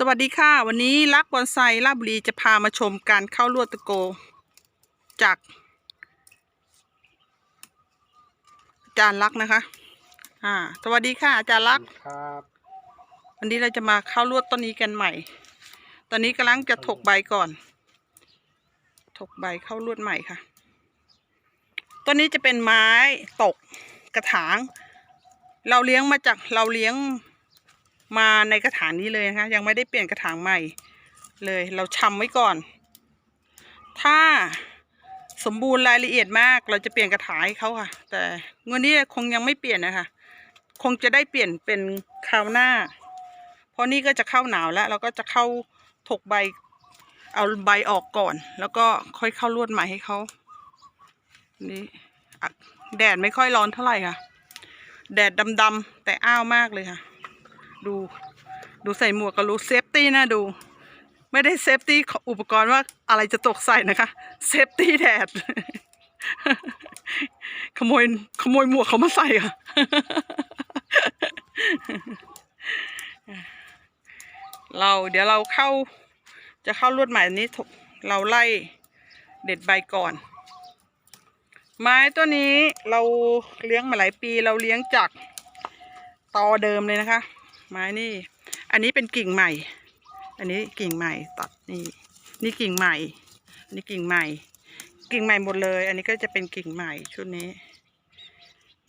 สวัสดีค่ะ วันนี้รักบอนไซลาดบุรีจะพามาชมการเข้าลวดตะโก จากอาจารย์ลักษณ์นะคะ อ่า สวัสดีค่ะอาจารย์ลักษณ์ครับ วันนี้เราจะมาเข้าลวดต้นนี้กันใหม่ ตอนนี้กำลังจะถกใบก่อน ถกใบเข้าลวดใหม่ค่ะ ต้นนี้จะเป็นไม้ตกกระถาง เราเลี้ยงมาจากเราเลี้ยง มาในกระถางนี้เลยนะคะ ยังไม่ได้เปลี่ยนกระถางใหม่เลย เราชำไว้ก่อน ถ้าสมบูรณ์รายละเอียดมาก เราจะเปลี่ยนกระถางให้เขาค่ะ แต่งวดนี้คงยังไม่เปลี่ยนนะคะ คงจะได้เปลี่ยนเป็นคราวหน้า เพราะนี่ก็จะเข้าหนาวแล้ว เราก็จะเข้าถกใบ เอาใบออกก่อน แล้วก็ค่อยเข้าลวดใหม่ให้เขานี่แดดไม่ค่อยร้อนเท่าไหร่ค่ะ แดดดำๆแต่อ้าวมากเลยค่ะ ดู ดูใส่หมวกก็รู้เซฟตี้นะดู ไม่ได้เซฟตี้อุปกรณ์ว่าอะไรจะตกใส่นะคะเซฟตี้แดดขโมยขโมยหมวกเขามาใส่ค่ะเราเดี๋ยวเราเข้าจะเข้าลวดใหม่นี้เราไล่เด็ดใบก่อน ไม้ตัวนี้เราเลี้ยงมาหลายปีเราเลี้ยงจากตอเดิมเลยนะคะ ไม้นี่ อันนี้เป็นกิ่งใหม่ อันนี้กิ่งใหม่ตัดนี่ นี่กิ่งใหม่ อันนี้กิ่งใหม่ กิ่งใหม่หมดเลย อันนี้ก็จะเป็นกิ่งใหม่ชุดนี้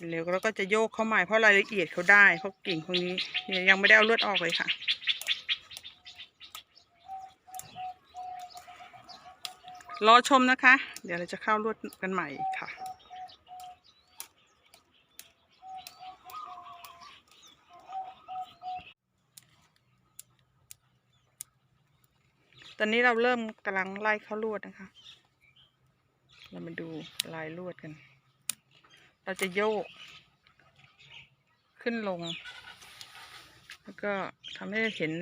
เร็วแล้วก็จะโยกเข้าใหม่เพราะรายละเอียดเขาได้เพราะกิ่งพวกนี้เนี่ยยังไม่ได้เอาเลือดออกเลยค่ะรอชมนะคะ เดี๋ยวเราจะเข้าลวดกันใหม่ค่ะ ตอนนี้เราเริ่มกำลังไล่เข้าลวดนะคะ เรามาดูลายลวดกัน เราจะโยก ขึ้นลง แล้วก็ทำให้เห็น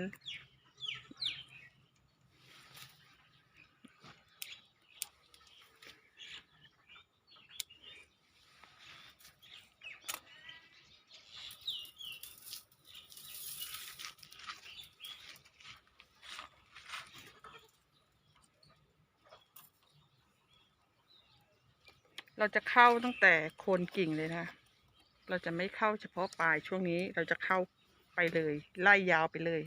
เราจะเข้าตั้งแต่โคนกิ่งเลยนะ เราจะไม่เข้าเฉพาะปลายช่วงนี้เราจะเข้าไปเลย ไล่ยาวไปเลย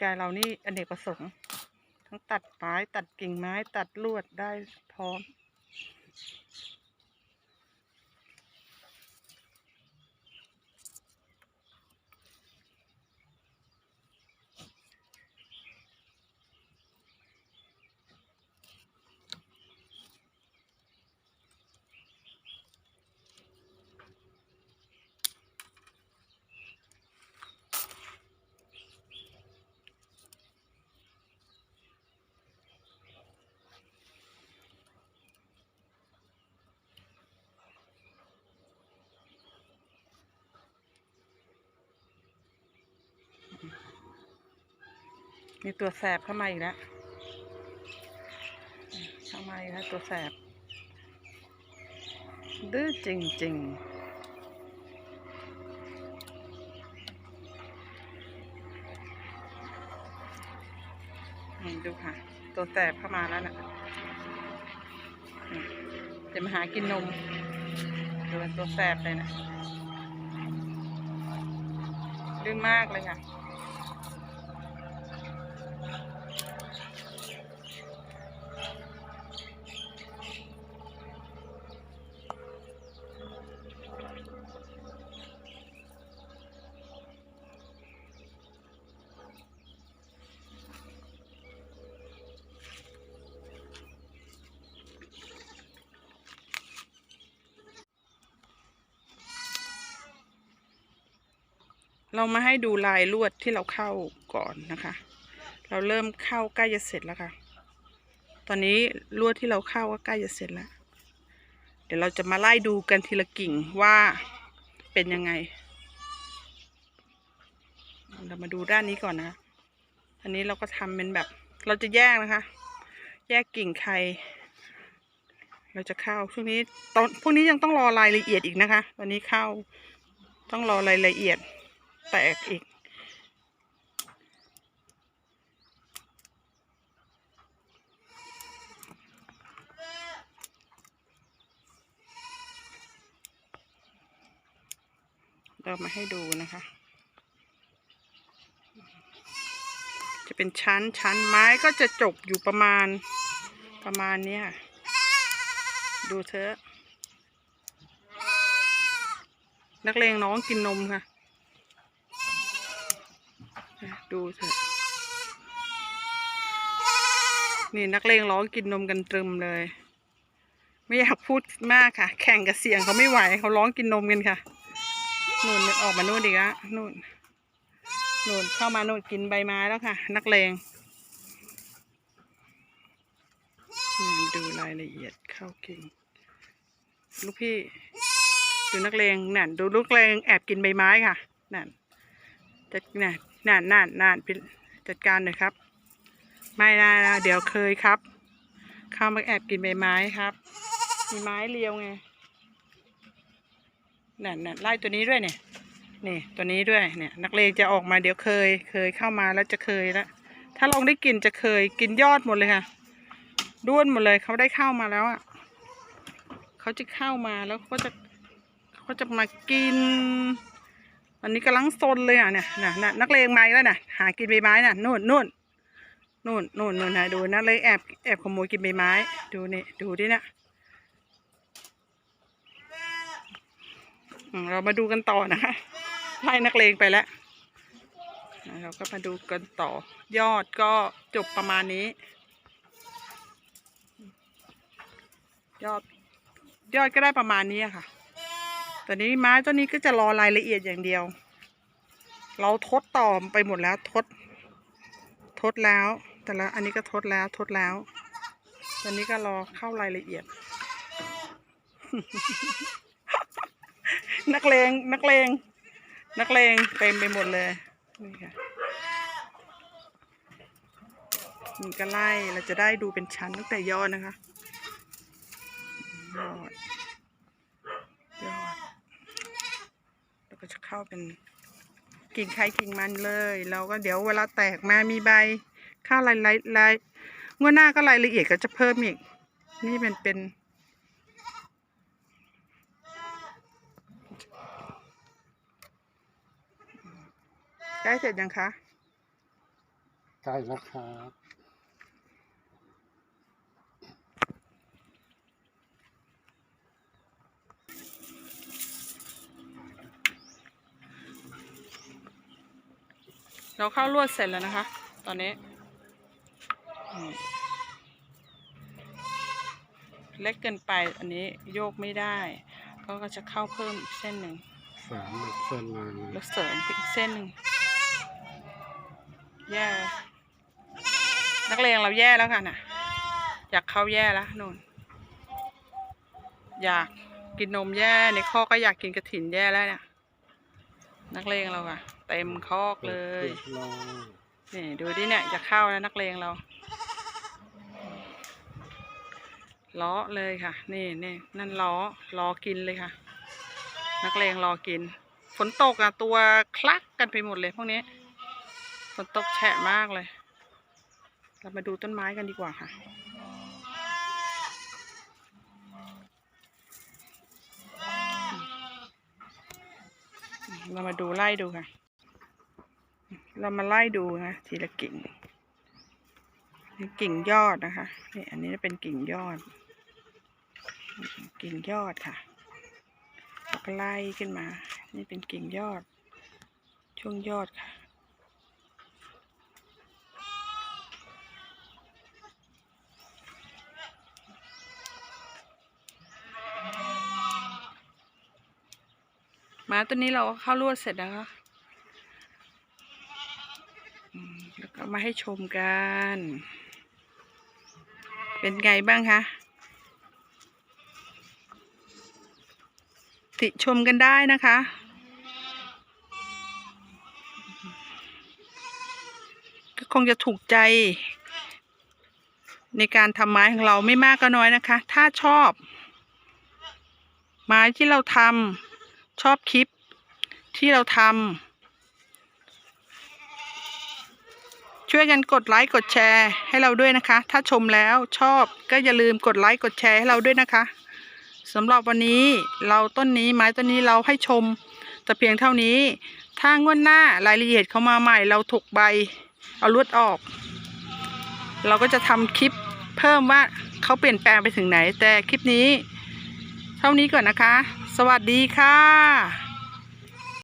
กายเรานี่อเนกประสงค์ ทั้งตัดไม้ตัดกิ่งไม้ตัดลวดได้พร้อม มีตัวแสบเข้ามาอีกแล้วเข้ามาอีกแล้วตัวแสบ ดื้อจริงๆนี่ดูค่ะ ตัวแสบเข้ามาแล้วนะจะมาหากินนมดูตัวแสบเลยนะดื้อมากเลยค่ะ เรามาให้ดูลายลวดที่เราเข้าก่อนนะคะ เราเริ่มเข้าใกล้จะเสร็จแล้วค่ะ ตอนนี้ลวดที่เราเข้าก็ใกล้จะเสร็จแล้ว เดี๋ยวเราจะมาไล่ดูกันทีละกิ่งว่าเป็นยังไง เรามาดูด้านนี้ก่อนนะคะอันนี้เราก็ทำเป็นแบบ เราจะแยกนะคะ แยกกิ่งใคร เราจะเข้าช่วงนี้ตอนพวกนี้ยังต้องรอรายละเอียดอีกนะคะ ตอนนี้เข้าต้องรอรายละเอียด แตกอีก เรามาให้ดูนะคะ จะเป็นชั้นชั้นไม้ก็จะจบอยู่ประมาณประมาณเนี้ยดูเถอะนักเลงน้องกินนมค่ะ ดูเถอะ นี่นักเลงร้องกินนมกันตรึมเลย ไม่อยากพูดมากค่ะ แข่งกับเสียงเขาไม่ไหวเขาร้องกินนมกันค่ะนู่นออกมานู่นอีกแล้วนู่นนู่นเข้ามานู่นกินใบไม้แล้วค่ะ นักเลงนี่ดูรายละเอียดเข้ากิ่งลูกพี่ ดูนักเลงนั่นดูลูกเลงแอบกินใบไม้ค่ะนั่นจัดนั่น นั่นนั่นนั่นเป็นจัดการหน่อยครับ ไม่นะนะเดี๋ยวเคยครับ เข้ามาแอบกินใบไม้ครับ มีไม้เรียวไงนั่นนั่นไล่ตัวนี้ด้วยเนี่ยนี่ตัวนี้ด้วยเนี่ย นักเลงจะออกมาเดี๋ยวเคย เคยเข้ามาแล้วจะเคยแล้วถ้าลองได้กินจะเคยกินยอดหมดเลยค่ะด้วนหมดเลยเขาได้เข้ามาแล้วอะเขาจะเข้ามาแล้วเขาจะเขาจะมากิน อันนี้กำลังซนเลยอะเนี่ยน่ะน่ะนักเลงไมาอีกแล้วน่ะหากินใบไม้น่ะนู่นนู่นนู่นนู่นนู่นนะดูนักเลงแอบแอบขโมยกินใบไม้ ดูนี่ดูดิเนี่ยเรามาดูกันต่อนะคะไล่นักเลงไปแล้วเราก็มาดูกันต่อยอดก็จบประมาณนี้ ยอดยอดก็ได้ประมาณนี้อะ ค่ะตอนนี้ไม้ต้นนี้ก็จะรอรายละเอียดอย่างเดียว เราทดต่อไปหมดแล้วทด ทดแล้ว แต่ละอันนี้ก็ทดแล้วทดแล้ว ตอนนี้ก็รอเข้ารายละเอียด นักเลงนักเลงนักเลงเต็มไปหมดเลยนี่ค่ะนี่ก็ไล่เราจะได้ดูเป็นชั้นตั้งแต่ยอดนะคะยอด ยอด แล้ว ก็จะเข้าเป็นกิ่งใครกิ่งมันเลย เราก็เดี๋ยวเวลาแตกมามีใบข้าวลายลายลายงวดหน้าก็รายละเอียดก็จะเพิ่มอีก นี่เป็นเป็น ใกล้เสร็จยังคะ ใกล้แล้วครับ เราเข้าลวดเสร็จแล้วนะคะ ตอนนี้อืมเล็กเกินไปอันนี้โยกไม่ได้เขาก็จะเข้าเพิ่มอีกเส้นหนึ่งสามหมดเส้นมาแล้วเสริมไปอีกเส้นหนึ่งแย่ นักเลงเราแย่แล้วค่ะน่ะ อยากเข้าแย่แล้วนู่น อยากกินนมแย่ในข้อกก็อยากกินกระถินแย่แล้วเนี่ย นักเลงเราอะ เต็มคอกเลยรีบร้อยนี่ดูดิเนี่ยจะเข้าแล้วนักเลงเราล้อเลยค่ะ นี่นี่นั่นล้อรอกินเลยค่ะ นักเลงรอกิน ฝนตกอะตัวคลักกันไปหมดเลยพวกนี้ฝนตกแฉะมากเลย เรามาดูต้นไม้กันดีกว่าค่ะเรามาดูไล่ดูค่ะ เรามาไล่ดูนะทีละกิ่งนี่กิ่งยอดนะคะนี่อันนี้เป็นกิ่งยอด กิ่งยอดค่ะก็ไล่ขึ้นมา นี่เป็นกิ่งยอด ช่วงยอดค่ะ มาตัวนี้เราเข้าลวดเสร็จแล้วค่ะ เอา มาให้ชมกัน เป็นไงบ้างคะติชมกันได้นะคะ ก็คงจะถูกใจ ในการทำไม้ของเราไม่มากก็น้อยนะคะ ถ้าชอบ ไม้ที่เราทำชอบคลิปที่เราทำ ช่วยกันกดไลค์กดแชร์ให้เราด้วยนะคะ ถ้าชมแล้วชอบก็อย่าลืมกดไลค์กดแชร์ให้เราด้วยนะคะสำหรับวันนี้เราต้นนี้ไม้ต้นนี้เราให้ชม แต่เพียงเท่านี้ ถ้างวดหน้ารายละเอียดเข้ามาใหม่เราถกใบ เอาลวดออก เราก็จะทำคลิปเพิ่มว่าเขาเปลี่ยนแปลงไปถึงไหน แต่คลิปนี้ เท่านี้ก่อนนะคะ สวัสดีค่ะ